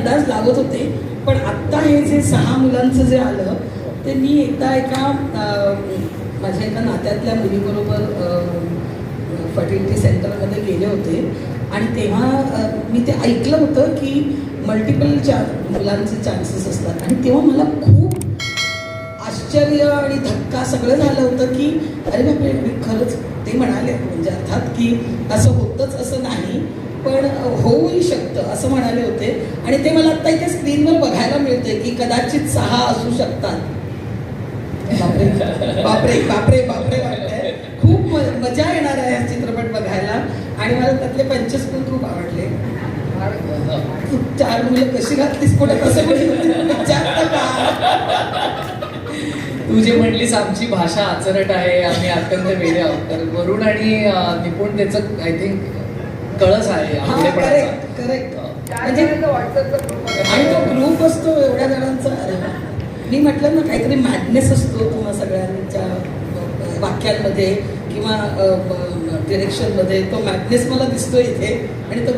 अंदाज लावत होते. पण आत्ता हे जे सहा मुलांचं जे आलं ते मी एकदा एका माझ्या एका नात्यातल्या मुलीबरोबर फर्टिलिटी सेंटरमध्ये गेले होते. आणि तेव्हा मी ते ऐकलं होतं की मल्टिपल चा मुलांचे चान्सेस असतात. आणि तेव्हा मला खूप आश्चर्य आणि धक्का सगळं झालं होतं की अरे बापरे मी खरंच ते म्हणाले. की असं होतंच असं नाही पण होऊही शकतं असं म्हणाले होते. आणि ते मला आत्ता इथे स्क्रीनवर बघायला मिळते की कदाचित सहा असू शकतात. बापरे बापरे बापरे बापरे वाटतंय खूप मजा येणार आहे हा चित्रपट बघायला. आणि मला त्यातले पंचस पण खूप आवडले. चार मुलं कशी घातलीस कुठे कसं तू जे म्हणलीस आमची भाषा आचरट आहे आम्ही अत्यंत वेळे आहोत. तर वरुण आणि निपुण त्याचं आय थिंक कळस आहे. करेक्ट करेक्ट म्हणजे आणि तो ग्रुप असतो एवढ्या जणांचा. मी म्हटलं ना काहीतरी मॅडनेस असतो तुम्हा सगळ्यांच्या वाक्यांमध्ये किंवा डिरेक्शनमध्ये तो मॅडनेस मला दिसतो इथे आणि तो